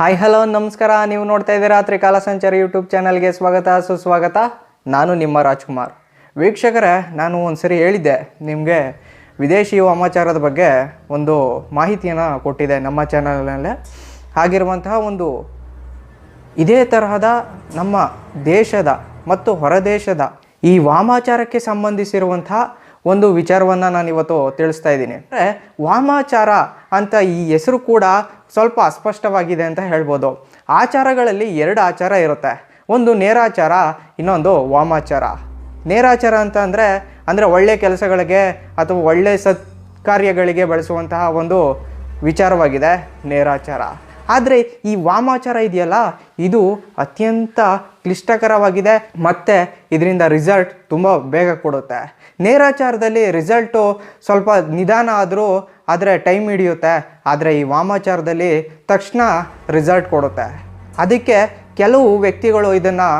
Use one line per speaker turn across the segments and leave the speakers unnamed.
Hi hello ನಮಸ್ಕಾರ. ನೀವು ನೋಡ್ತಾ ಇದ್ದೀರಾ ತ್ರಿಕಾಲ ಸಂಚಾರ ಯೂಟ್ಯೂಬ್ ಚಾನಲ್ಗೆ ಸ್ವಾಗತ, ಸುಸ್ವಾಗತ. ನಾನು ನಿಮ್ಮ ರಾಜ್ಕುಮಾರ್. ವೀಕ್ಷಕರೇ, ನಾನು ಒಂದ್ಸರಿ ಹೇಳಿದ್ದೆ, ನಿಮಗೆ ವಿದೇಶಿ ವಾಮಾಚಾರದ ಬಗ್ಗೆ ಒಂದು ಮಾಹಿತಿಯನ್ನು ಕೊಟ್ಟಿದೆ ನಮ್ಮ ಚಾನಲ್ನಲ್ಲೇ ಆಗಿರುವಂತಹ ಒಂದು ಇದೇ ತರಹದ ನಮ್ಮ ದೇಶದ ಮತ್ತು ಹೊರದೇಶದ ಈ ವಾಮಾಚಾರಕ್ಕೆ ಸಂಬಂಧಿಸಿರುವಂತಹ ಒಂದು ವಿಚಾರವನ್ನು ನಾನು ಇವತ್ತು ತಿಳಿಸ್ತಾ ಇದ್ದೀನಿ. ಅಂದರೆ ವಾಮಾಚಾರ ಅಂತ ಈ ಹೆಸರು ಕೂಡ ಸ್ವಲ್ಪ ಅಸ್ಪಷ್ಟವಾಗಿದೆ ಅಂತ ಹೇಳ್ಬೋದು. ಆಚಾರಗಳಲ್ಲಿ ಎರಡು ಆಚಾರ ಇರುತ್ತೆ. ಒಂದು ನೇರಾಚಾರ, ಇನ್ನೊಂದು ವಾಮಾಚಾರ. ನೇರಾಚಾರ ಅಂತ ಅಂದರೆ ಅಂದರೆ ಒಳ್ಳೆಯ ಕೆಲಸಗಳಿಗೆ ಅಥವಾ ಒಳ್ಳೆಯ ಸತ್ಕಾರ್ಯಗಳಿಗೆ ಬಳಸುವಂತಹ ಒಂದು ವಿಚಾರವಾಗಿದೆ ನೇರಾಚಾರ. ಆದರೆ ಈ ವಾಮಾಚಾರ ಇದೆಯಲ್ಲ, ಇದು ಅತ್ಯಂತ ಕ್ಲಿಷ್ಟಕರವಾಗಿದೆ ಮತ್ತು ಇದರಿಂದ ರಿಸಲ್ಟ್ ತುಂಬ ಬೇಗ ಕೊಡುತ್ತೆ. ನೇರಾಚಾರದಲ್ಲಿ ರಿಸಲ್ಟು ಸ್ವಲ್ಪ ನಿಧಾನ ಆದರೂ ಆದರೆ ಟೈಮ್ ಹಿಡಿಯುತ್ತೆ, ಆದರೆ ಈ ವಾಮಾಚಾರದಲ್ಲಿ ತಕ್ಷಣ ರಿಸಲ್ಟ್ ಕೊಡುತ್ತೆ. ಅದಕ್ಕೆ ಕೆಲವು ವ್ಯಕ್ತಿಗಳು ಇದನ್ನು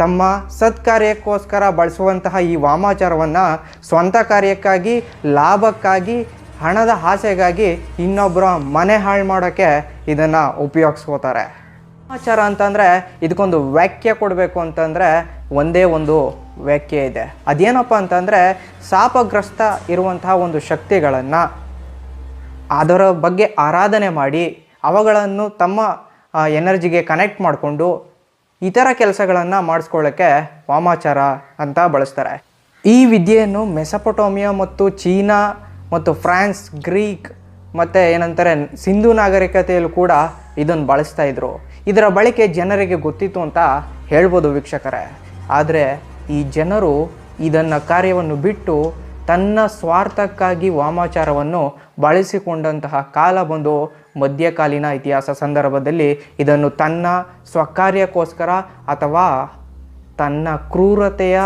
ತಮ್ಮ ಸತ್ಕಾರ್ಯಕ್ಕೋಸ್ಕರ ಬಳಸುವಂತಹ ಈ ವಾಮಾಚಾರವನ್ನು ಸ್ವಂತ ಕಾರ್ಯಕ್ಕಾಗಿ, ಲಾಭಕ್ಕಾಗಿ, ಹಣದ ಆಸೆಗಾಗಿ ಇನ್ನೊಬ್ಬರ ಮನೆ ಹಾಳು ಮಾಡೋಕ್ಕೆ ಇದನ್ನು ಉಪಯೋಗಿಸ್ಕೋತಾರೆ. ವಾಮಾಚಾರ ಅಂತಂದರೆ ಇದಕ್ಕೊಂದು ವ್ಯಾಖ್ಯೆ ಕೊಡಬೇಕು ಅಂತಂದರೆ ಒಂದೇ ಒಂದು ವ್ಯಾಖ್ಯೆ ಇದೆ. ಅದೇನಪ್ಪ ಅಂತಂದರೆ ಶಾಪಗ್ರಸ್ತ ಇರುವಂತಹ ಒಂದು ಶಕ್ತಿಗಳನ್ನು ಅದರ ಬಗ್ಗೆ ಆರಾಧನೆ ಮಾಡಿ ಅವುಗಳನ್ನು ತಮ್ಮ ಎನರ್ಜಿಗೆ ಕನೆಕ್ಟ್ ಮಾಡಿಕೊಂಡು ಇತರ ಕೆಲಸಗಳನ್ನು ಮಾಡಿಸ್ಕೊಳ್ಳೋಕ್ಕೆ ವಾಮಾಚಾರ ಅಂತ ಬಳಸ್ತಾರೆ. ಈ ವಿದ್ಯೆಯನ್ನು ಮೆಸಪೊಟೋಮಿಯಾ ಮತ್ತು ಚೀನಾ ಮತ್ತು ಫ್ರಾನ್ಸ್, ಗ್ರೀಕ್ ಮತ್ತು ಏನಂತಾರೆ ಸಿಂಧು ನಾಗರಿಕತೆಯಲ್ಲೂ ಕೂಡ ಇದನ್ನು ಬಳಸ್ತಾ ಇದ್ರು. ಇದರ ಬಳಕೆ ಜನರಿಗೆ ಗೊತ್ತಿತ್ತು ಅಂತ ಹೇಳ್ಬೋದು ವೀಕ್ಷಕರೇ. ಆದರೆ ಈ ಜನರು ಇದನ್ನು ಕಾರ್ಯವನ್ನು ಬಿಟ್ಟು ತನ್ನ ಸ್ವಾರ್ಥಕ್ಕಾಗಿ ವಾಮಾಚಾರವನ್ನು ಬಳಸಿಕೊಂಡಂತಹ ಕಾಲ ಬಂದು ಮಧ್ಯಕಾಲೀನ ಇತಿಹಾಸ ಸಂದರ್ಭದಲ್ಲಿ ಇದನ್ನು ತನ್ನ ಸ್ವಕಾರ್ಯಕ್ಕೋಸ್ಕರ ಅಥವಾ ತನ್ನ ಕ್ರೂರತೆಯ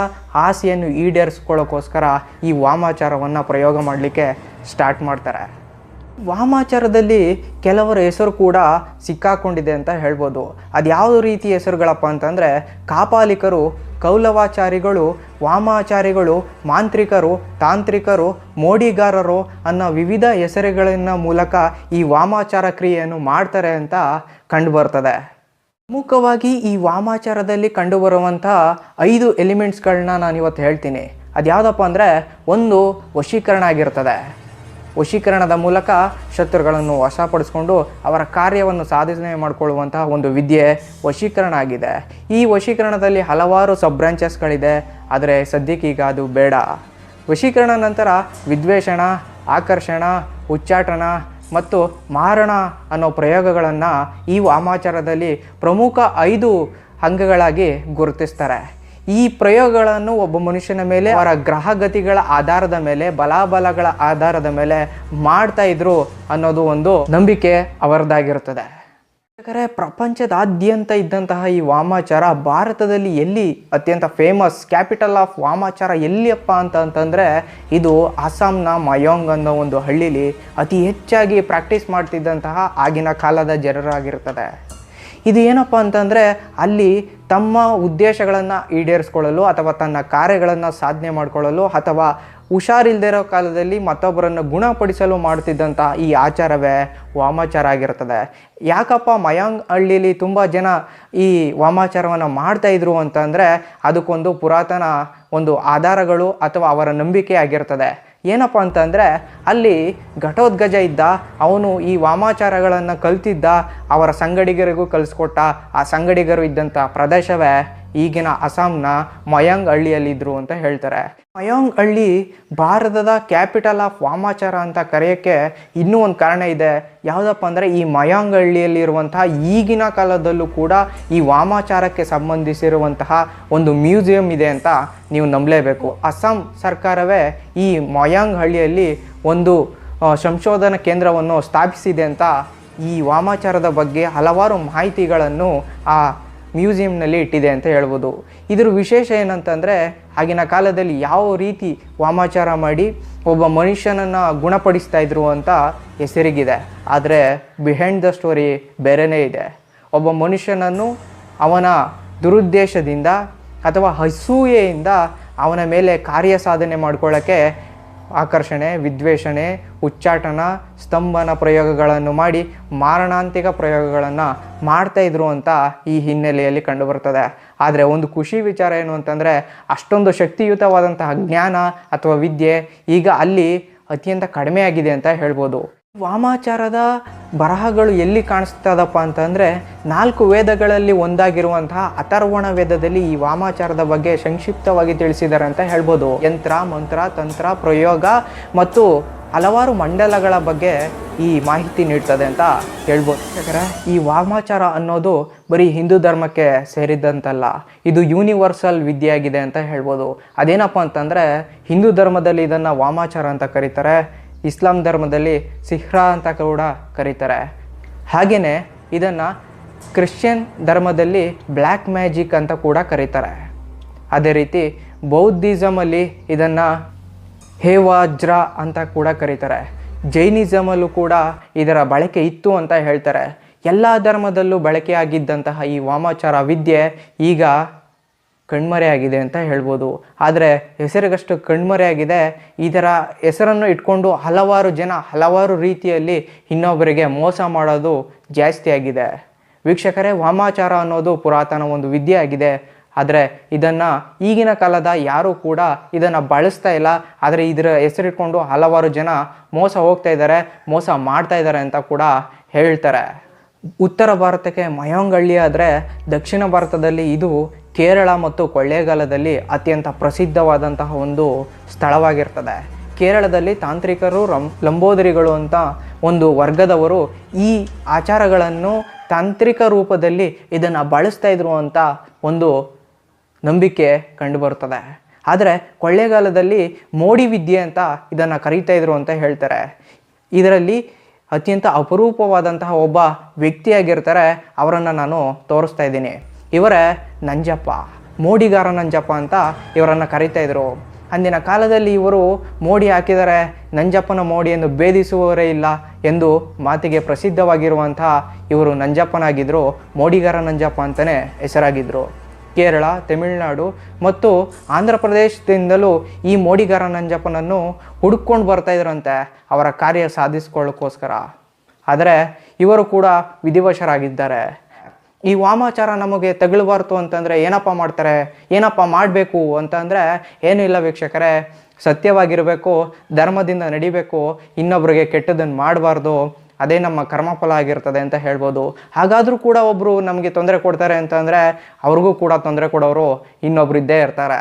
ಆಸೆಯನ್ನು ಈಡೇರಿಸ್ಕೊಳ್ಳೋಕ್ಕೋಸ್ಕರ ಈ ವಾಮಾಚಾರವನ್ನು ಪ್ರಯೋಗ ಮಾಡಲಿಕ್ಕೆ ಸ್ಟಾರ್ಟ್ ಮಾಡ್ತಾರೆ. ವಾಮಾಚಾರದಲ್ಲಿ ಕೆಲವರ ಹೆಸರು ಕೂಡ ಸಿಕ್ಕಾಕೊಂಡಿದೆ ಅಂತ ಹೇಳ್ಬೋದು. ಅದು ಯಾವ ರೀತಿ ಹೆಸರುಗಳಪ್ಪ ಅಂತಂದರೆ, ಕಾಪಾಲಿಕರು, ಕೌಲವಾಚಾರಿಗಳು, ವಾಮಾಚಾರಿಗಳು, ಮಾಂತ್ರಿಕರು, ತಾಂತ್ರಿಕರು, ಮೋಡಿಗಾರರು ಅನ್ನೋ ವಿವಿಧ ಹೆಸರುಗಳಿನ ಮೂಲಕ ಈ ವಾಮಾಚಾರ ಕ್ರಿಯೆಯನ್ನು ಮಾಡ್ತಾರೆ ಅಂತ ಕಂಡುಬರ್ತದೆ. ಪ್ರಮುಖವಾಗಿ ಈ ವಾಮಾಚಾರದಲ್ಲಿ ಕಂಡುಬರುವಂಥ ಐದು ಎಲಿಮೆಂಟ್ಸ್ಗಳನ್ನ ನಾನು ಇವತ್ತು ಹೇಳ್ತೀನಿ. ಅದ್ಯಾವುದಪ್ಪ ಅಂದರೆ, ಒಂದು ವಶೀಕರಣ ಆಗಿರ್ತದೆ. ವಶೀಕರಣದ ಮೂಲಕ ಶತ್ರುಗಳನ್ನು ವಶಪಡಿಸ್ಕೊಂಡು ಅವರ ಕಾರ್ಯವನ್ನು ಸಾಧನೆ ಮಾಡಿಕೊಳ್ಳುವಂತಹ ಒಂದು ವಿದ್ಯೆ ವಶೀಕರಣ ಆಗಿದೆ. ಈ ವಶೀಕರಣದಲ್ಲಿ ಹಲವಾರು ಸಬ್ ಬ್ರಾಂಚಸ್ಗಳಿದೆ, ಆದರೆ ಸದ್ಯಕ್ಕೀಗ ಅದು ಬೇಡ. ವಶೀಕರಣ ನಂತರ ವಿದ್ವೇಷಣ, ಆಕರ್ಷಣ ಉಚ್ಚಾಟನ ಮತ್ತು ಮಾರಣ ಅನ್ನೋ ಪ್ರಯೋಗಗಳನ್ನು ಈ ವಾಮಾಚಾರದಲ್ಲಿ ಪ್ರಮುಖ ಐದು ಅಂಗಗಳಾಗಿ ಗುರುತಿಸ್ತಾರೆ. ಈ ಪ್ರಯೋಗಗಳನ್ನು ಒಬ್ಬ ಮನುಷ್ಯನ ಮೇಲೆ, ಅವರ ಗ್ರಹಗತಿಗಳ ಆಧಾರದ ಮೇಲೆ, ಬಲಾಬಲಗಳ ಆಧಾರದ ಮೇಲೆ ಮಾಡ್ತಾ ಇದ್ರು ಅನ್ನೋದು ಒಂದು ನಂಬಿಕೆ ಅವರದಾಗಿರುತ್ತದೆ. ಯಾಕಂದರೆ ಪ್ರಪಂಚದಾದ್ಯಂತ ಇದ್ದಂತಹ ಈ ವಾಮಾಚಾರ ಭಾರತದಲ್ಲಿ ಎಲ್ಲಿ ಅತ್ಯಂತ ಫೇಮಸ್ ಕ್ಯಾಪಿಟಲ್ ಆಫ್ ವಾಮಾಚಾರ ಎಲ್ಲಿಯಪ್ಪ ಅಂತ ಅಂತಂದರೆ, ಇದು ಅಸ್ಸಾಂನ ಮಯೋಂಗ್ ಅನ್ನೋ ಒಂದು ಹಳ್ಳಿಲಿ ಅತಿ ಹೆಚ್ಚಾಗಿ ಪ್ರಾಕ್ಟೀಸ್ ಮಾಡ್ತಿದ್ದಂತಹ ಆಗಿನ ಕಾಲದ ಜನರಾಗಿರ್ತದೆ ಇದು ಏನಪ್ಪ ಅಂತಂದರೆ, ಅಲ್ಲಿ ತಮ್ಮ ಉದ್ದೇಶಗಳನ್ನು ಈಡೇರಿಸ್ಕೊಳ್ಳಲು ಅಥವಾ ತನ್ನ ಕಾರ್ಯಗಳನ್ನು ಸಾಧನೆ ಮಾಡಿಕೊಳ್ಳಲು ಅಥವಾ ಹುಷಾರಿಲ್ಲದೆ ಇರೋ ಕಾಲದಲ್ಲಿ ಮತ್ತೊಬ್ಬರನ್ನು ಗುಣಪಡಿಸಲು ಮಾಡ್ತಿದ್ದಂಥ ಈ ಆಚಾರವೇ ವಾಮಾಚಾರ ಆಗಿರ್ತದೆ. ಯಾಕಪ್ಪ ಮಯಾಂಗ್ ಹಳ್ಳಿಲಿ ತುಂಬ ಜನ ಈ ವಾಮಾಚಾರವನ್ನು ಮಾಡ್ತಾಯಿದ್ರು ಅಂತಂದರೆ ಅದಕ್ಕೊಂದು ಪುರಾತನ ಒಂದು ಆಧಾರಗಳು ಅಥವಾ ಅವರ ನಂಬಿಕೆ ಆಗಿರ್ತದೆ. ಏನಪ್ಪ ಅಂತಂದರೆ ಅಲ್ಲಿ ಘಟೋದ್ಗಜ ಇದ್ದ, ಅವನು ಈ ವಾಮಾಚಾರಗಳನ್ನು ಕಲ್ತಿದ್ದ, ಅವರ ಸಂಗಡಿಗರಿಗೂ ಕಲಿಸ್ಕೊಟ್ಟ, ಆ ಸಂಗಡಿಗರು ಇದ್ದಂಥ ಪ್ರದೇಶವೇ ಈಗಿನ ಅಸ್ಸಾಂನ ಮಯಾಂಗ್ ಹಳ್ಳಿಯಲ್ಲಿದ್ದರು ಅಂತ ಹೇಳ್ತಾರೆ. ಮಯಾಂಗ್ ಹಳ್ಳಿ ಭಾರತದ ಕ್ಯಾಪಿಟಲ್ ಆಫ್ ವಾಮಾಚಾರ ಅಂತ ಕರೆಯೋಕ್ಕೆ ಇನ್ನೂ ಒಂದು ಕಾರಣ ಇದೆ. ಯಾವುದಪ್ಪ ಅಂದರೆ ಈ ಮಯಾಂಗ್ ಹಳ್ಳಿಯಲ್ಲಿರುವಂತಹ ಈಗಿನ ಕಾಲದಲ್ಲೂ ಕೂಡ ಈ ವಾಮಾಚಾರಕ್ಕೆ ಸಂಬಂಧಿಸಿರುವಂತಹ ಒಂದು ಮ್ಯೂಸಿಯಂ ಇದೆ ಅಂತ ನೀವು ನಂಬಲೇಬೇಕು. ಅಸ್ಸಾಂ ಸರ್ಕಾರವೇ ಈ ಮಯಾಂಗ್ ಹಳ್ಳಿಯಲ್ಲಿ ಒಂದು ಸಂಶೋಧನಾ ಕೇಂದ್ರವನ್ನು ಸ್ಥಾಪಿಸಿದೆ ಅಂತ ಈ ವಾಮಾಚಾರದ ಬಗ್ಗೆ ಹಲವಾರು ಮಾಹಿತಿಗಳನ್ನು ಆ ಮ್ಯೂಸಿಯಂನಲ್ಲಿ ಇಟ್ಟಿದೆ ಅಂತ ಹೇಳ್ಬೋದು. ಇದರ ವಿಶೇಷ ಏನಂತಂದರೆ, ಆಗಿನ ಕಾಲದಲ್ಲಿ ಯಾವ ರೀತಿ ವಾಮಾಚಾರ ಮಾಡಿ ಒಬ್ಬ ಮನುಷ್ಯನನ್ನು ಗುಣಪಡಿಸ್ತಾ ಇದ್ರು ಅಂತ ಹೆಸರಿಗಿದೆ. ಆದರೆ ಬಿಹೈಂಡ್ ದ ಸ್ಟೋರಿ ಬೇರೆಯೇ ಇದೆ. ಒಬ್ಬ ಮನುಷ್ಯನನ್ನು ಅವನ ದುರುದ್ದೇಶದಿಂದ ಅಥವಾ ಹಸೂಯೆಯಿಂದ ಅವನ ಮೇಲೆ ಕಾರ್ಯ ಸಾಧನೆ ಮಾಡ್ಕೊಳ್ಳೋಕ್ಕೆ ಆಕರ್ಷಣೆ, ವಿದ್ವೇಷಣೆ, ಉಚ್ಚಾಟನ, ಸ್ತಂಭನ ಪ್ರಯೋಗಗಳನ್ನು ಮಾಡಿ ಮಾರಣಾಂತಿಕ ಪ್ರಯೋಗಗಳನ್ನು ಮಾಡ್ತಾ ಇದ್ರು ಅಂತ ಈ ಹಿನ್ನೆಲೆಯಲ್ಲಿ ಕಂಡುಬರ್ತದೆ. ಆದರೆ ಒಂದು ಖುಷಿ ವಿಚಾರ ಏನು ಅಂತಂದರೆ ಅಷ್ಟೊಂದು ಶಕ್ತಿಯುತವಾದಂತಹ ಜ್ಞಾನ ಅಥವಾ ವಿದ್ಯೆ ಈಗ ಅಲ್ಲಿ ಅತ್ಯಂತ ಕಡಿಮೆ ಆಗಿದೆ ಅಂತ ಹೇಳ್ಬೋದು. ವಾಮಾಚಾರದ ಬರಹಗಳು ಎಲ್ಲಿ ಕಾಣಿಸ್ತದಪ್ಪ ಅಂತಂದರೆ ನಾಲ್ಕು ವೇದಗಳಲ್ಲಿ ಒಂದಾಗಿರುವಂತಹ ಅಥರ್ವಣ ವೇದದಲ್ಲಿ ಈ ವಾಮಾಚಾರದ ಬಗ್ಗೆ ಸಂಕ್ಷಿಪ್ತವಾಗಿ ತಿಳಿಸಿದ್ದಾರೆ ಅಂತ ಹೇಳ್ಬೋದು. ಯಂತ್ರ, ಮಂತ್ರ, ತಂತ್ರ, ಪ್ರಯೋಗ ಮತ್ತು ಹಲವಾರು ಮಂಡಲಗಳ ಬಗ್ಗೆ ಈ ಮಾಹಿತಿ ನೀಡ್ತದೆ ಅಂತ ಹೇಳ್ಬೋದು. ಯಾಕಂದರೆ ಈ ವಾಮಾಚಾರ ಅನ್ನೋದು ಬರೀ ಹಿಂದೂ ಧರ್ಮಕ್ಕೆ ಸೇರಿದ್ದಂತಲ್ಲ ಇದು ಯೂನಿವರ್ಸಲ್ ವಿದ್ಯೆಯಾಗಿದೆ ಅಂತ ಹೇಳ್ಬೋದು. ಅದೇನಪ್ಪ ಅಂತಂದರೆ ಹಿಂದೂ ಧರ್ಮದಲ್ಲಿ ಇದನ್ನು ವಾಮಾಚಾರ ಅಂತ ಕರೀತಾರೆ. ಇಸ್ಲಾಂ ಧರ್ಮದಲ್ಲಿ ಸಿಹ್ರಾ ಅಂತ ಕೂಡ ಕರೀತಾರೆ. ಹಾಗೆಯೇ ಇದನ್ನು ಕ್ರಿಶ್ಚಿಯನ್ ಧರ್ಮದಲ್ಲಿ ಬ್ಲ್ಯಾಕ್ ಮ್ಯಾಜಿಕ್ ಅಂತ ಕೂಡ ಕರೀತಾರೆ. ಅದೇ ರೀತಿ ಬೌದ್ಧಿಸಮಲ್ಲಿ ಇದನ್ನು ಹೇವಾಜ್ರ ಅಂತ ಕೂಡ ಕರೀತಾರೆ. ಜೈನಿಸಮಲ್ಲೂ ಕೂಡ ಇದರ ಬಳಕೆ ಇತ್ತು ಅಂತ ಹೇಳ್ತಾರೆ. ಎಲ್ಲ ಧರ್ಮದಲ್ಲೂ ಬಳಕೆಯಾಗಿದ್ದಂತಹ ಈ ವಾಮಾಚಾರ ವಿದ್ಯೆ ಈಗ ಕಣ್ಮರೆಯಾಗಿದೆ ಅಂತ ಹೇಳ್ಬೋದು. ಆದರೆ ಹೆಸರಿಗಷ್ಟು ಕಣ್ಮರೆಯಾಗಿದೆ ಇದರ ಹೆಸರನ್ನು ಇಟ್ಕೊಂಡು ಹಲವಾರು ಜನ ಹಲವಾರು ರೀತಿಯಲ್ಲಿ ಇನ್ನೊಬ್ಬರಿಗೆ ಮೋಸ ಮಾಡೋದು ಜಾಸ್ತಿ ಆಗಿದೆ. ವೀಕ್ಷಕರೇ, ವಾಮಾಚಾರ ಅನ್ನೋದು ಪುರಾತನ ಒಂದು ವಿದ್ಯೆ ಆಗಿದೆ. ಆದರೆ ಇದನ್ನು ಈಗಿನ ಕಾಲದ ಯಾರೂ ಕೂಡ ಇದನ್ನು ಬಳಸ್ತಾ ಇಲ್ಲ. ಆದರೆ ಇದರ ಹೆಸರಿಟ್ಕೊಂಡು ಹಲವಾರು ಜನ ಮೋಸ ಹೋಗ್ತಾ ಇದ್ದಾರೆ, ಮೋಸ ಮಾಡ್ತಾ ಇದ್ದಾರೆ ಅಂತ ಕೂಡ ಹೇಳ್ತಾರೆ. ಉತ್ತರ ಭಾರತಕ್ಕೆ ಮಯಂಗಳ್ಳಿ ಆದರೆ ದಕ್ಷಿಣ ಭಾರತದಲ್ಲಿ ಇದು ಕೇರಳ ಮತ್ತು ಕೊಳ್ಳೇಗಾಲದಲ್ಲಿ ಅತ್ಯಂತ ಪ್ರಸಿದ್ಧವಾದಂತಹ ಒಂದು ಸ್ಥಳವಾಗಿರ್ತದೆ. ಕೇರಳದಲ್ಲಿ ತಾಂತ್ರಿಕರು, ರಂ, ಲಂಬೋದರಿಗಳು ಅಂತ ಒಂದು ವರ್ಗದವರು ಈ ಆಚಾರಗಳನ್ನು ತಾಂತ್ರಿಕ ರೂಪದಲ್ಲಿ ಇದನ್ನು ಬಳಸ್ತಾ ಇದ್ರು ಅಂತ ಒಂದು ನಂಬಿಕೆ ಕಂಡುಬರುತ್ತದೆ. ಆದರೆ ಕೊಳ್ಳೇಗಾಲದಲ್ಲಿ ಮೋಡಿ ವಿದ್ಯೆ ಅಂತ ಇದನ್ನು ಕರೀತಾ ಇದ್ರು ಅಂತ ಹೇಳ್ತಾರೆ. ಇದರಲ್ಲಿ ಅತ್ಯಂತ ಅಪರೂಪವಾದಂತಹ ಒಬ್ಬ ವ್ಯಕ್ತಿಯಾಗಿರ್ತಾರೆ, ಅವರನ್ನು ನಾನು ತೋರಿಸ್ತಾ ಇದ್ದೀನಿ. ಇವರೇ ನಂಜಪ್ಪ, ಮೋಡಿಗಾರ ನಂಜಪ್ಪ ಅಂತ ಇವರನ್ನು ಕರೀತಾ ಇದ್ರು. ಅಂದಿನ ಕಾಲದಲ್ಲಿ ಇವರು ಮೋಡಿ ಹಾಕಿದರೆ ನಂಜಪ್ಪನ ಮೋಡಿಯನ್ನು ಭೇದಿಸುವವರೇ ಇಲ್ಲ ಎಂದು ಮಾತಿಗೆ ಪ್ರಸಿದ್ಧವಾಗಿರುವಂತಹ ಇವರು ನಂಜಪ್ಪನಾಗಿದ್ದರು ಮೋಡಿಗಾರ ನಂಜಪ್ಪ ಅಂತಲೇ ಹೆಸರಾಗಿದ್ದರು ಕೇರಳ, ತಮಿಳುನಾಡು ಮತ್ತು ಆಂಧ್ರ ಪ್ರದೇಶದಿಂದಲೂ ಈ ಮೋಡಿಗಾರ ನಂಜಪ್ಪನನ್ನು ಹುಡುಕೊಂಡು ಬರ್ತಾಯಿದ್ರಂತೆ ಅವರ ಕಾರ್ಯ ಸಾಧಿಸಿಕೊಳ್ಳೋಕ್ಕೋಸ್ಕರ. ಆದರೆ ಇವರು ಕೂಡ ವಿಧಿವಶರಾಗಿದ್ದಾರೆ. ಈ ವಾಮಾಚಾರ ನಮಗೆ ತಗಲಬಾರ್ದು ಅಂತಂದರೆ ಏನಪ್ಪ ಮಾಡ್ತಾರೆ? ಏನಪ್ಪ ಮಾಡಬೇಕು ಅಂತಂದರೆ ಏನೂ ಇಲ್ಲ ವೀಕ್ಷಕರೇ. ಸತ್ಯವಾಗಿರಬೇಕು, ಧರ್ಮದಿಂದ ನಡಿಬೇಕು, ಇನ್ನೊಬ್ರಿಗೆ ಕೆಟ್ಟದನ್ನು ಮಾಡಬಾರ್ದು, ಅದೇ ನಮ್ಮ ಕರ್ಮಫಲ ಆಗಿರ್ತದೆ ಅಂತ ಹೇಳ್ಬೋದು. ಹಾಗಾದರೂ ಕೂಡ ಒಬ್ಬರು ನಮಗೆ ತೊಂದರೆ ಕೊಡ್ತಾರೆ ಅಂತಂದರೆ ಅವ್ರಿಗೂ ಕೂಡ ತೊಂದರೆ ಕೊಡೋರು ಇನ್ನೊಬ್ರು ಇದ್ದೇ ಇರ್ತಾರೆ.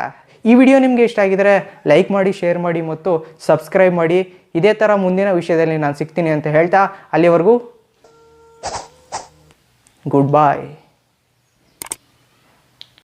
ಈ ವಿಡಿಯೋ ನಿಮಗೆ ಇಷ್ಟ ಆಗಿದರೆ ಲೈಕ್ ಮಾಡಿ, ಶೇರ್ ಮಾಡಿ ಮತ್ತು ಸಬ್ಸ್ಕ್ರೈಬ್ ಮಾಡಿ. ಇದೇ ಥರ ಮುಂದಿನ ವಿಷಯದಲ್ಲಿ ನಾನು ಸಿಗ್ತೀನಿ ಅಂತ ಹೇಳ್ತಾ ಅಲ್ಲಿವರೆಗೂ Goodbye.